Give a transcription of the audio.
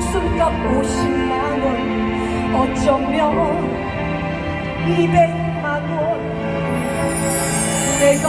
목숨값 50만 원 어쩌면 200만 원. 내가